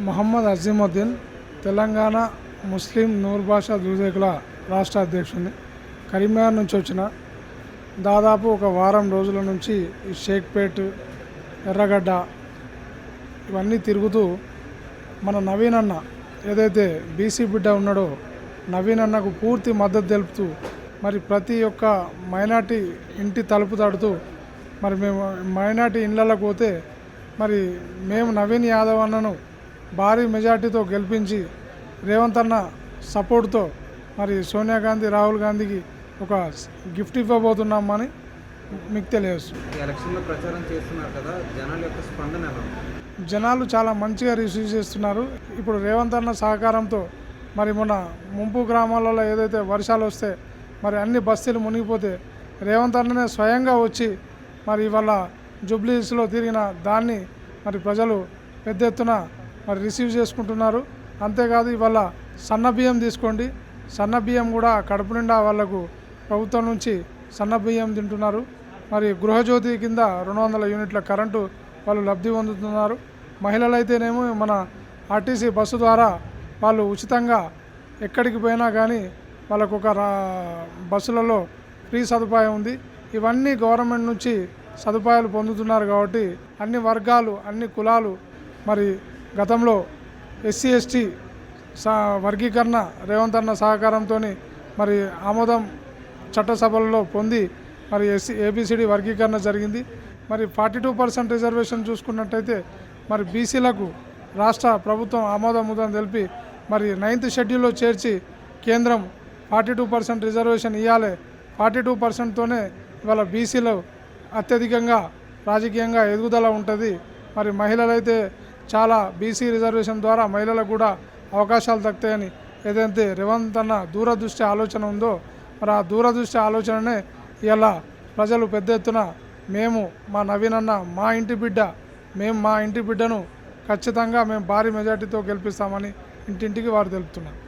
మహమ్మద్ అజీముద్దీన్ తెలంగాణ ముస్లిం నూర్భాషా భాషా రాష్ట్ర అధ్యక్షుడిని కరీంనగర్ నుంచి వచ్చిన దాదాపు ఒక వారం రోజుల నుంచి షేక్పేట్ ఎర్రగడ్డ ఇవన్నీ తిరుగుతూ మన నవీన్ అన్న ఏదైతే బీసీ బిడ్డ ఉన్నాడో నవీన్ అన్నకు పూర్తి మద్దతు తెలుపుతూ మరి ప్రతి ఒక్క మైనార్టీ ఇంటి తలుపు తడుతూ మరి మేము మైనార్టీ ఇళ్ళకి పోతే మరి మేము నవీన్ యాదవ్ అన్నను భారీ మెజార్టీతో గెలిపించి రేవంత్ అన్న సపోర్ట్తో మరి సోనియా గాంధీ రాహుల్ గాంధీకి ఒక గిఫ్ట్ ఇవ్వబోతున్నామని మీకు తెలియజేస్తుంది ఎలక్షన్లో ప్రచారం చేస్తున్నారు కదా జనాల యొక్క స్పందన జనాలు చాలా మంచిగా రిసీవ్ చేస్తున్నారు. ఇప్పుడు రేవంత్ అన్న సహకారంతో మరి మొన్న ముంపు గ్రామాలలో ఏదైతే వర్షాలు వస్తే మరి అన్ని బస్తీలు మునిగిపోతే రేవంత్ అన్ననే స్వయంగా వచ్చి మరి ఇవాళ జూబ్లీస్లో తిరిగిన దాన్ని మరి ప్రజలు పెద్ద ఎత్తున మరి రిసీవ్ చేసుకుంటున్నారు. అంతేకాదు ఇవాళ సన్న బియ్యం తీసుకోండి. సన్న బియ్యం కూడా కడుపు నిండా వాళ్ళకు ప్రభుత్వం నుంచి సన్న బియ్యం తింటున్నారు. మరి గృహజ్యోతి కింద రెండు వందల యూనిట్ల కరెంటు వాళ్ళు లబ్ధి పొందుతున్నారు. మహిళలైతేనేమో మన ఆర్టీసీ బస్సు ద్వారా వాళ్ళు ఉచితంగా ఎక్కడికి పోయినా కానీ వాళ్ళకు ఒక రా బస్సులలో ఫ్రీ సదుపాయం ఉంది. ఇవన్నీ గవర్నమెంట్ నుంచి సదుపాయాలు పొందుతున్నారు కాబట్టి అన్ని వర్గాలు అన్ని కులాలు మరి గతంలో ఎస్సీ ఎస్టీ సా వర్గీకరణ రేవంత్ అన్న సహకారంతో మరి ఆమోదం చట్టసభల్లో పొంది మరి ఎస్సీ ఏబిసిడి వర్గీకరణ జరిగింది. మరి ఫార్టీ టూ పర్సెంట్ రిజర్వేషన్ చూసుకున్నట్టయితే మరి బీసీలకు రాష్ట్ర ప్రభుత్వం ఆమోదముదం తెలిపి మరి నైన్త్ షెడ్యూల్లో చేర్చి కేంద్రం ఫార్టీ టూ పర్సెంట్ రిజర్వేషన్ ఇవ్వాలి ఫార్టీ టూ పర్సెంట్తోనే ఇవాళ బీసీలో అత్యధికంగా రాజకీయంగా ఎదుగుదల ఉంటుంది. మరి మహిళలైతే చాలా బీసీ రిజర్వేషన్ ద్వారా మహిళలకు కూడా అవకాశాలు దక్కుతాయని ఏదైతే రేవంత్ అన్న దూరదృష్టి ఆలోచన ఉందో మరి ఆ దూరదృష్టి ఆలోచననే ఇలా ప్రజలు పెద్ద ఎత్తున మేము మా నవీన్ అన్న మా ఇంటి బిడ్డ మేము మా ఇంటి బిడ్డను ఖచ్చితంగా మేము భారీ మెజార్టీతో గెలిపిస్తామని ఇంటింటికి వారు తెలుపుతున్నారు.